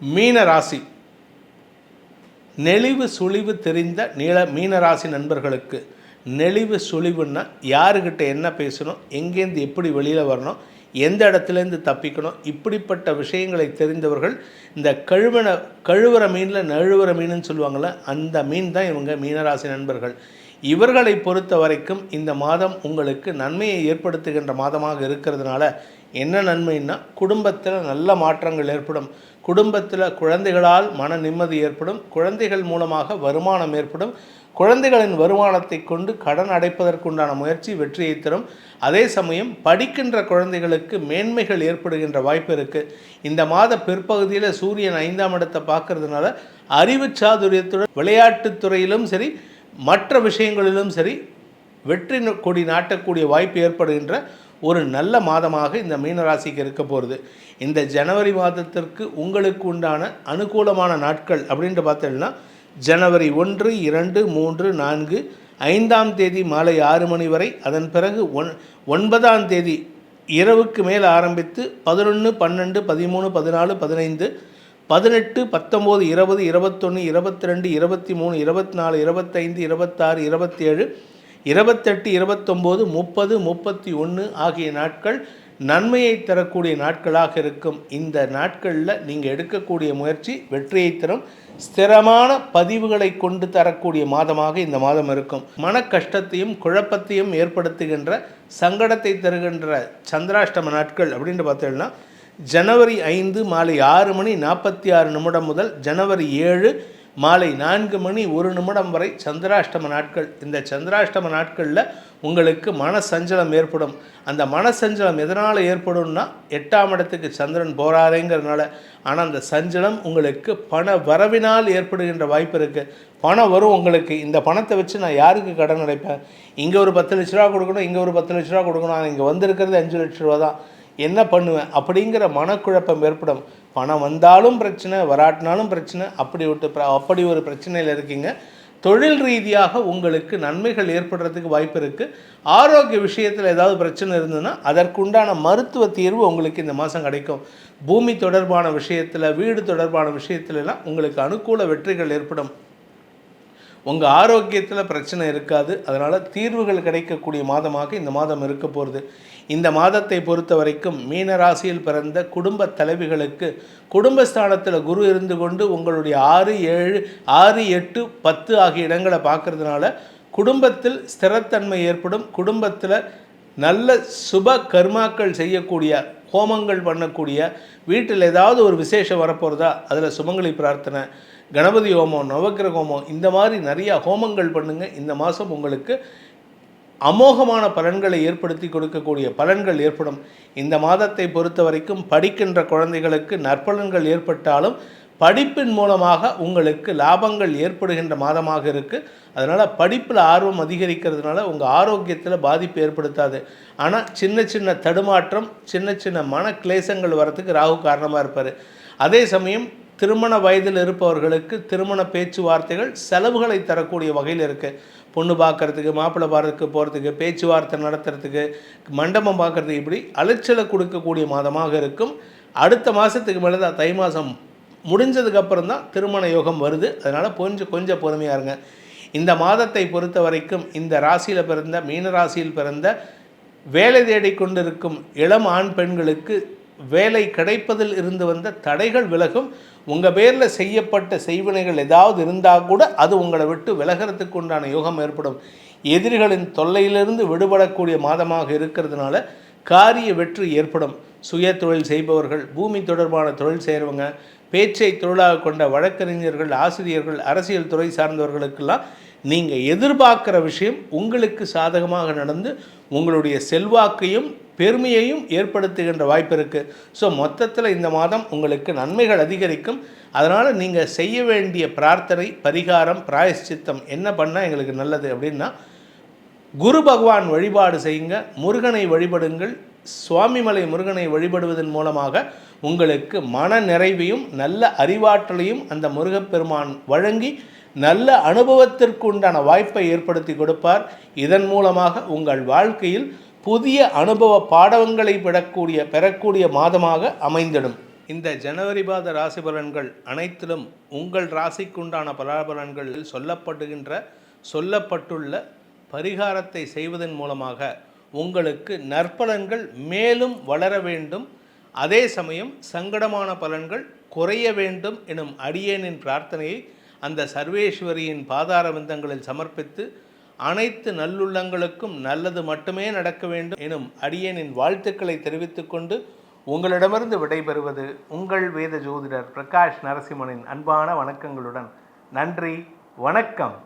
மீன ராசி நெளிவு சுழிவு தெரிந்த நீள மீனராசி நண்பர்களுக்கு நெளிவு சுழிவுன்னா யாருக்கிட்ட என்ன பேசணும் எங்கேருந்து எப்படி வெளியில் வரணும் எந்த இடத்துலேருந்து தப்பிக்கணும் இப்படிப்பட்ட விஷயங்களை தெரிந்தவர்கள் இந்த கழுவன கழுவுற மீனில் நழுவுற மீனுன்னு சொல்லுவாங்கள்ல அந்த மீன் தான் இவங்க மீனராசி நண்பர்கள். இவர்களை பொறுத்த வரைக்கும் இந்த மாதம் உங்களுக்கு நன்மையை ஏற்படுத்துகின்ற மாதமாக இருக்கிறதுனால என்ன நன்மைன்னா குடும்பத்தில் நல்ல மாற்றங்கள் ஏற்படும். குடும்பத்தில் குழந்தைகளால் மன நிம்மதி ஏற்படும் குழந்தைகள் மூலமாக வருமானம் ஏற்படும். குழந்தைகளின் வருமானத்தை கொண்டு கடன் அடைப்பதற்குண்டான முயற்சி வெற்றியை தரும். அதே சமயம் படிக்கின்ற குழந்தைகளுக்கு மேன்மைகள் ஏற்படுகின்ற வாய்ப்பு இருக்குது இந்த மாத பிற்பகுதியில் சூரியன் ஐந்தாம் இடத்தை பார்க்கறதுனால அறிவு சாதுரியத்துடன் விளையாட்டுத் துறையிலும் சரி மற்ற விஷயங்களிலும் சரி வெற்றி கொடி நாட்டக்கூடிய வாய்ப்பு ஏற்படுகின்ற ஒரு நல்ல மாதமாக இந்த மீனராசிக்கு இருக்க போகிறது இந்த ஜனவரி மாதத்திற்கு உங்களுக்கு உண்டான அனுகூலமான நாட்கள் அப்படின்ட்டு பார்த்தோம்னா ஜனவரி ஒன்று இரண்டு மூன்று நான்கு ஐந்தாம் தேதி மாலை ஆறு மணி வரை அதன் பிறகு ஒன் ஒன்பதாம் தேதி இரவுக்கு மேல் ஆரம்பித்து பதினொன்று பன்னெண்டு பதிமூணு பதினாலு பதினைந்து பதினெட்டு பத்தொம்போது இருபது இருபத்தொன்று இருபத்தி ரெண்டு இருபத்தி மூணு இருபத்தி நாலு இருபத்தைந்து இருபத்தாறு இருபத்தேழு இருபத்தெட்டு இருபத்தொம்போது முப்பது முப்பத்தி ஒன்று ஆகிய நாட்கள் நன்மையை தரக்கூடிய நாட்களாக இருக்கும். இந்த நாட்களில் நீங்கள் எடுக்கக்கூடிய முயற்சி வெற்றியை தரும். ஸ்திரமான பதிவுகளை கொண்டு தரக்கூடிய மாதமாக இந்த மாதம் இருக்கும். மன கஷ்டத்தையும் குழப்பத்தையும் ஏற்படுத்துகின்ற சங்கடத்தை தருகின்ற சந்திராஷ்டம நாட்கள் அப்படின்ட்டு பார்த்தீங்கன்னா ஜனவரி ஐந்து மாலை ஆறு மணி நாற்பத்தி ஆறு நிமிடம் முதல் ஜனவரி ஏழு மாலை நான்கு மணி ஒரு நிமிடம் வரை சந்திராஷ்டம நாட்கள். இந்த சந்திராஷ்டம நாட்களில் உங்களுக்கு மன சஞ்சலம் ஏற்படும். அந்த மன சஞ்சலம் எதனால் ஏற்படும்னா எட்டாம் இடத்துக்கு சந்திரன் போகிறாரேங்கிறதுனால ஆனால் அந்த சஞ்சலம் உங்களுக்கு பண வரவினால் ஏற்படுகின்ற வாய்ப்பு இருக்குது பணம் வரும் உங்களுக்கு. இந்த பணத்தை வச்சு நான் யாருக்கு கடன் அடைப்பேன்? இங்கே ஒரு பத்து லட்ச ரூபா கொடுக்கணும் இங்கே ஒரு பத்து லட்ச ரூபா கொடுக்கணும். ஆனால் இங்கே வந்திருக்கிறது அஞ்சு லட்ச ரூபா தான். என்ன பண்ணுவேன்? அப்படிங்கிற மனக்குழப்பம் ஏற்படும். பணம் வந்தாலும் பிரச்சனை வராட்டினாலும் பிரச்சனை அப்படி விட்டு அப்படி ஒரு பிரச்சனையில் இருக்கீங்க. தொழில் ரீதியாக உங்களுக்கு நன்மைகள் ஏற்படுறதுக்கு வாய்ப்பு இருக்குது ஆரோக்கிய விஷயத்தில் ஏதாவது பிரச்சனை இருந்ததுன்னா அதற்குண்டான மருத்துவ தீர்வு உங்களுக்கு இந்த மாதம் கிடைக்கும். பூமி தொடர்பான விஷயத்தில் வீடு தொடர்பான விஷயத்துலலாம் உங்களுக்கு அனுகூல வெற்றிகள் ஏற்படும். உங்கள் ஆரோக்கியத்தில் பிரச்சனை இருக்காது. அதனால் தீர்வுகள் கிடைக்கக்கூடிய மாதமாக இந்த மாதம் இருக்க போகிறது இந்த மாதத்தை பொறுத்த வரைக்கும் மீன ராசியில் பிறந்த குடும்ப தலைவிகளுக்கு குடும்பஸ்தானத்தில் குரு இருந்து கொண்டு உங்களுடைய ஆறு ஏழு ஆறு எட்டு பத்து ஆகிய இடங்களை பார்க்கறதுனால குடும்பத்தில் ஸ்திரத்தன்மை ஏற்படும். குடும்பத்தில் நல்ல சுப கர்மாக்கள் செய்யக்கூடிய ஹோமங்கள் பண்ணக்கூடிய வீட்டில் ஏதாவது ஒரு விசேஷம் வரப்போகிறதா அதில் சுமங்கலி பிரார்த்தனை. கணபதி ஹோமம் நவக்கிர ஹோமம் இந்த மாதிரி நிறையா ஹோமங்கள் பண்ணுங்கள் இந்த மாதம் உங்களுக்கு அமோகமான பலன்களை ஏற்படுத்தி கொடுக்கக்கூடிய பலன்கள் ஏற்படும். இந்த மாதத்தை பொறுத்த வரைக்கும் படிக்கின்ற குழந்தைகளுக்கு நற்பலன்கள் ஏற்பட்டாலும் படிப்பின் மூலமாக உங்களுக்கு லாபங்கள் ஏற்படுகின்ற மாதமாக இருக்குது அதனால் படிப்பில் ஆர்வம் அதிகரிக்கிறதுனால உங்கள் ஆரோக்கியத்தில் பாதிப்பு ஏற்படுத்தாது. ஆனால் சின்ன சின்ன தடுமாற்றம் சின்ன சின்ன மன கிளேசங்கள் வரத்துக்கு ராகு காரணமாக இருப்பார். அதே சமயம் திருமண வயதில் இருப்பவர்களுக்கு திருமண பேச்சுவார்த்தைகள் செலவுகளை தரக்கூடிய வகையில் இருக்குது பொண்ணு பார்க்கறதுக்கு மாப்பிள்ளை பார்க்கறதுக்கு போகிறதுக்கு பேச்சுவார்த்தை நடத்துறதுக்கு மண்டபம் பார்க்கறதுக்கு இப்படி அலைச்சலை கொடுக்கக்கூடிய மாதமாக இருக்கும். அடுத்த மாதத்துக்கு மேலே தான் தை மாதம் முடிஞ்சதுக்கப்புறம் தான் திருமண யோகம் வருது. அதனால் கொஞ்சம் கொஞ்சம் பொறுமையாக இருங்க. இந்த மாதத்தை பொறுத்த வரைக்கும் இந்த ராசியில் பிறந்த மீன ராசியில் பிறந்த வேலை தேடிக் கொண்டிருக்கும் இளம் ஆண் பெண்களுக்கு வேலை கிடைப்பதில் இருந்து வந்த தடைகள் விலகும். உங்கள் பேரில் செய்யப்பட்ட செய்வினைகள் ஏதாவது இருந்தால் கூட அது உங்களை விட்டு விலகிறதுக்கு உண்டான யோகம் ஏற்படும். எதிரிகளின் தொல்லையிலிருந்து விடுபடக்கூடிய மாதமாக இருக்கிறதுனால காரிய வெற்றி ஏற்படும். சுய தொழில் செய்பவர்கள் பூமி தொடர்பான தொழில் செய்கிறவங்க பேச்சை தொழிலாக கொண்ட வழக்கறிஞர்கள் ஆசிரியர்கள் அரசியல் துறை சார்ந்தவர்களுக்கெல்லாம் நீங்கள் எதிர்பார்க்குற விஷயம் உங்களுக்கு சாதகமாக நடந்து உங்களுடைய செல்வாக்கையும் பெருமையையும் ஏற்படுத்துகின்ற வாய்ப்பு இருக்குது ஸோ மொத்தத்தில் இந்த மாதம் உங்களுக்கு நன்மைகள் அதிகரிக்கும். அதனால் நீங்கள் செய்ய வேண்டிய பிரார்த்தனை பரிகாரம் பிராயஷ்சித்தம் என்ன பண்ணால் எங்களுக்கு நல்லது அப்படின்னா குரு பகவான் வழிபாடு செய்யுங்க. முருகனை வழிபடுங்கள். சுவாமிமலை முருகனை வழிபடுவதன் மூலமாக உங்களுக்கு மன நிறைவையும் நல்ல அறிவாற்றலையும் அந்த முருகப்பெருமான் வழங்கி நல்ல அனுபவத்திற்கு உண்டான வாய்ப்பை ஏற்படுத்தி கொடுப்பார். இதன் மூலமாக உங்கள் வாழ்க்கையில் புதிய அனுபவ பாடங்களை பெறக்கூடிய பெறக்கூடிய மாதமாக அமைந்திடும். இந்த ஜனவரி மாத ராசி பலன்கள் அனைத்திலும் உங்கள் ராசிக்குண்டான பலாபலன்களில் சொல்லப்படுகின்ற சொல்லப்பட்டுள்ள பரிகாரத்தை செய்வதன் மூலமாக உங்களுக்கு நற்பலன்கள் மேலும் வளர வேண்டும். அதே சமயம் சங்கடமான பலன்கள் குறைய வேண்டும் எனும் அடியேனின் பிரார்த்தனையை அந்த சர்வேஸ்வரியின் பாதார விந்தங்களில் சமர்ப்பித்து அனைத்து நல்லுள்ளங்களுக்கும் நல்லது மட்டுமே நடக்க வேண்டும் எனும் அடியேனின் வாழ்த்துக்களை தெரிவித்துக் கொண்டு உங்களிடமிருந்து விடைபெறுவது உங்கள் வேத ஜோதிடர் பிரகாஷ் நரசிம்மனின் அன்பான வணக்கங்களுடன். நன்றி வணக்கம்.